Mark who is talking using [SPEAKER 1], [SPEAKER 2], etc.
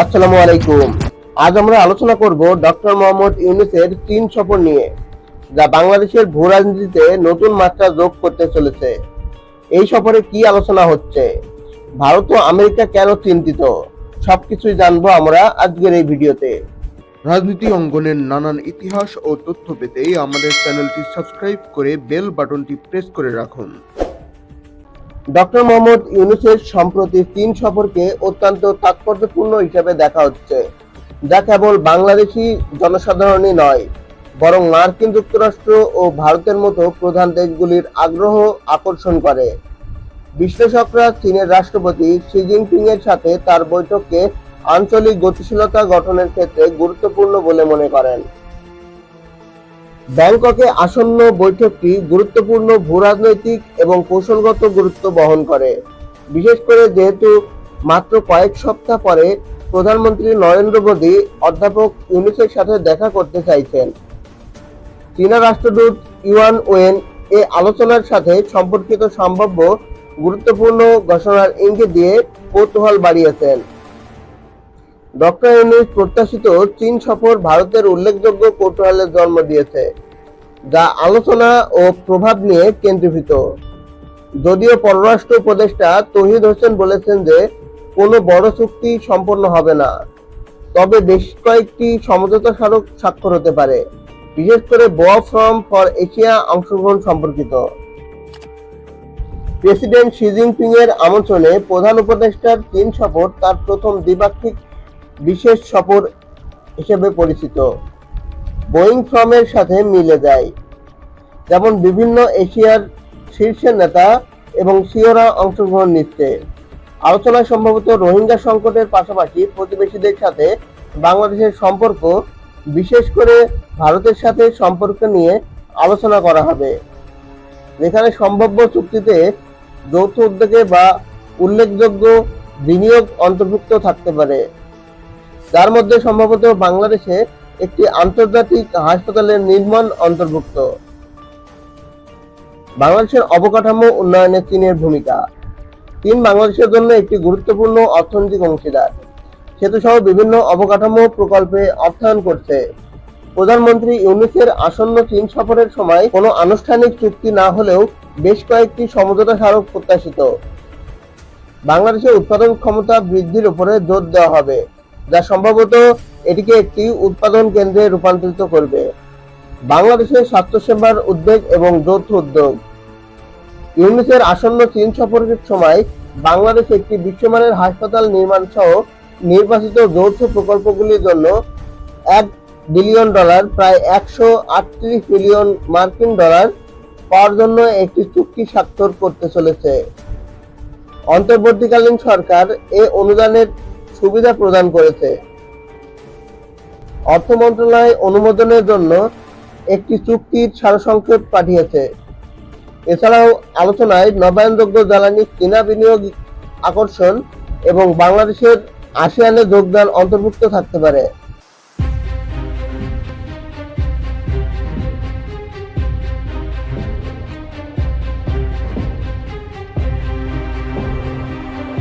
[SPEAKER 1] আসসালামু আলাইকুম। আজ আমরা আলোচনা করব ডক্টর মোহাম্মদ ইউনুসের চীন সফর নিয়ে, যা বাংলাদেশের ভূ রাজনীতিতে নতুন মাত্রা যোগ করতে চলেছে। এই সফরে কি আলোচনা হচ্ছে? ভারত ও আমেরিকা কেন চিন্তিত? সবকিছুই জানব আমরা আজকের এই ভিডিওতে।
[SPEAKER 2] রাজনীতি অঙ্গনের নানান ইতিহাস ও তথ্য পেতে আমাদের চ্যানেলটি সাবস্ক্রাইব করে বেল বাটনটি প্রেস করে রাখুন।
[SPEAKER 1] ডক্টর মোহাম্মদ ইউনুসের সম্প্রতি চীন সফরকে অত্যন্ত তাৎপর্যপূর্ণ হিসেবে দেখা হচ্ছে। যা কেবল বাংলাদেশি জনসাধারণই নয়, বরং মার্কিন যুক্তরাষ্ট্র ও ভারতের মতো প্রধান দেশগুলির আগ্রহ আকর্ষণ করে। বিশ্লেষকরা চীনের রাষ্ট্রপতি শি জিনপিং এর সাথে তার বৈঠককে আঞ্চলিক গতিশীলতা গঠনের ক্ষেত্রে গুরুত্বপূর্ণ বলে মনে করেন। ব্যাংককে আসন্ন বৈঠকটি গুরুত্বপূর্ণ ভূরাজনৈতিক এবং কৌশলগত গুরুত্ব বহন করে। বিশেষ করে যেহেতু মাত্র কয়েক সপ্তাহ পরে প্রধানমন্ত্রী নরেন্দ্র মোদী অধ্যাপক ইউনুসের সাথে দেখা করতে চাইছেন। চীনা রাষ্ট্রদূত ইউয়ান ওয়েন এ আলোচনার সাথে সম্পর্কিত সম্ভাব্য গুরুত্বপূর্ণ ঘোষণার ইঙ্গিত দিয়ে কৌতূহল বাড়িয়েছেন। ডক্টর প্রত্যাশিত চীন সফর ভারতের উল্লেখযোগ্য কৌতূহলের জন্ম দিয়েছে, যা আলোচনা ও প্রভাব নিয়ে কেন্দ্রীভূত। যদিও পররাষ্ট্র উপদেষ্টা তহিদ হোসেন বলেছেন যে, কোনো বড় চুক্তি সম্পন্ন হবে না। তবে বেশ কয়েকটি সমঝোতা স্মারক স্বাক্ষর হতে পারে, বিশেষ করে বোয়া ফ্রম ফর এশিয়া অংশগ্রহণ সম্পর্কিত। প্রেসিডেন্ট শি জিনপিং এর আমন্ত্রণে প্রধান উপদেষ্টার চীন সফর তার প্রথম দ্বিপাক্ষিক বিশেষ সফর হিসেবে পরিচিত। বোয়িং ফ্রমের সাথে মিলে যায়। যেমন বিভিন্ন এশিয়ার শীর্ষের নেতা এবং সিওরা অংশগ্রহণ নিচ্ছে। আলোচনায় সম্ভবত রোহিঙ্গা সংকটের পাশাপাশি প্রতিবেশীদের সাথে বাংলাদেশের সম্পর্ক, বিশেষ করে ভারতের সাথে সম্পর্ক নিয়ে আলোচনা করা হবে। যেখানে সম্ভাব্য চুক্তিতে যৌথ উদ্যোগে বা উল্লেখযোগ্য বিনিয়োগ অন্তর্ভুক্ত থাকতে পারে। যার মধ্যে সম্ভবত বাংলাদেশে একটি আন্তর্জাতিক হাসপাতালের নির্মাণ অন্তর্ভুক্ত। বাংলাদেশের অবকাঠামো উন্নয়নে চীনের ভূমিকা। চীন বাংলাদেশের জন্য একটি গুরুত্বপূর্ণ অর্থনৈতিক অংশীদার। সেতু সহ বিভিন্ন অবকাঠামো প্রকল্পে অর্থায়ন করছে। প্রধানমন্ত্রী ইউনুসের আসন্ন চীন সফরের সময় কোনো আনুষ্ঠানিক চুক্তি না হলেও বেশ কয়েকটি সমঝোতা স্মারক প্রত্যাশিত। বাংলাদেশের উৎপাদন ক্ষমতা বৃদ্ধির উপরে জোর দেওয়া হবে। যা সম্ভবত এটিকে একটি উৎপাদন কেন্দ্রে রূপান্তরিত করবে। বাংলাদেশের স্বাস্থ্যসেবার উদ্বেগ এবং যৌথ উদ্যোগ। ইউনিসের আসন্ন চীন সফরের সময় বাংলাদেশ একটি বিশ্বমানের হাসপাতাল নির্মাণ সহ নির্বাচিত যৌথ প্রকল্পগুলির জন্য এক বিলিয়ন ডলার, প্রায় একশো আটত্রিশ মিলিয়ন মার্কিন ডলার পাওয়ার জন্য একটি চুক্তি স্বাক্ষর করতে চলেছে। অন্তর্বর্তীকালীন সরকার এ অনুদানের সুবিধা প্রদান করেছে। অর্থ মন্ত্রণালয় অনুমোদনের জন্য একটি চুক্তির সারসংক্ষেপ পাঠিয়েছে। এছাড়াও আলোচনায় নবায়নযোগ্য জ্বালানি চীনা বিনিয়োগ আকর্ষণ এবং বাংলাদেশের আসিয়ানে যোগদান অন্তর্ভুক্ত থাকতে পারে।